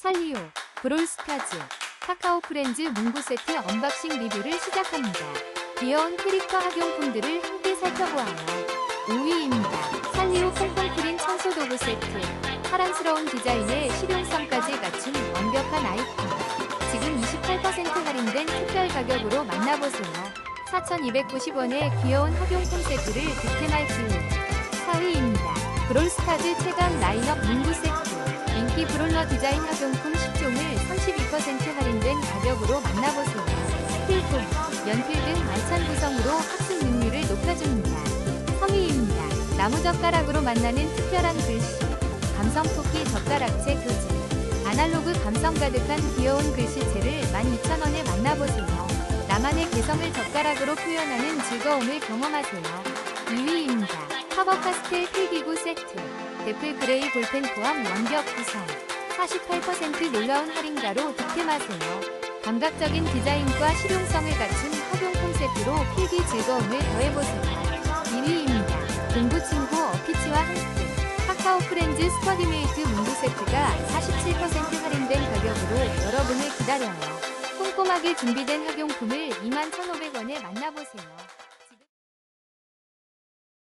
살리오, 브롤스타즈, 카카오 프렌즈 문구 세트 언박싱 리뷰를 시작합니다. 귀여운 캐릭터 학용품들을 함께 살펴보아요. 5위입니다. 살리오 퐁퐁 크린 청소 도구 세트. 사랑스러운 디자인에 실용성까지 갖춘 완벽한 아이템. 지금 28% 할인된 특별 가격으로 만나보세요. 4,290원의 귀여운 학용품 세트를 득템할 기회. 4위입니다. 브롤스타즈 최강 라인업 문구 세트. 인기 브롤러 디자인 학용품 10종을 32% 할인된 가격으로 만나보세요. 필통, 연필 등 알찬 구성으로 학습 능률을 높여줍니다. 3위입니다. 나무젓가락으로 만나는 특별한 글씨. 감성 토끼 젓가락체 교재. 아날로그 감성 가득한 귀여운 글씨체를 12,000원에 만나보세요. 나만의 개성을 젓가락으로 표현하는 즐거움을 경험하세요. 2위입니다. 커버 파스텔 필기구 세트. 데플 그레이 볼펜 포함 완벽 구성. 48% 놀라운 할인가로 득템하세요. 감각적인 디자인과 실용성을 갖춘 학용품 세트로 필기 즐거움을 더해보세요. 1위입니다. 공부 친구 어피치와 함께 카카오 프렌즈 스터디메이트 문구 세트가 47% 할인된 가격으로 여러분을 기다려요. 꼼꼼하게 준비된 학용품을 21,500원에 만나보세요.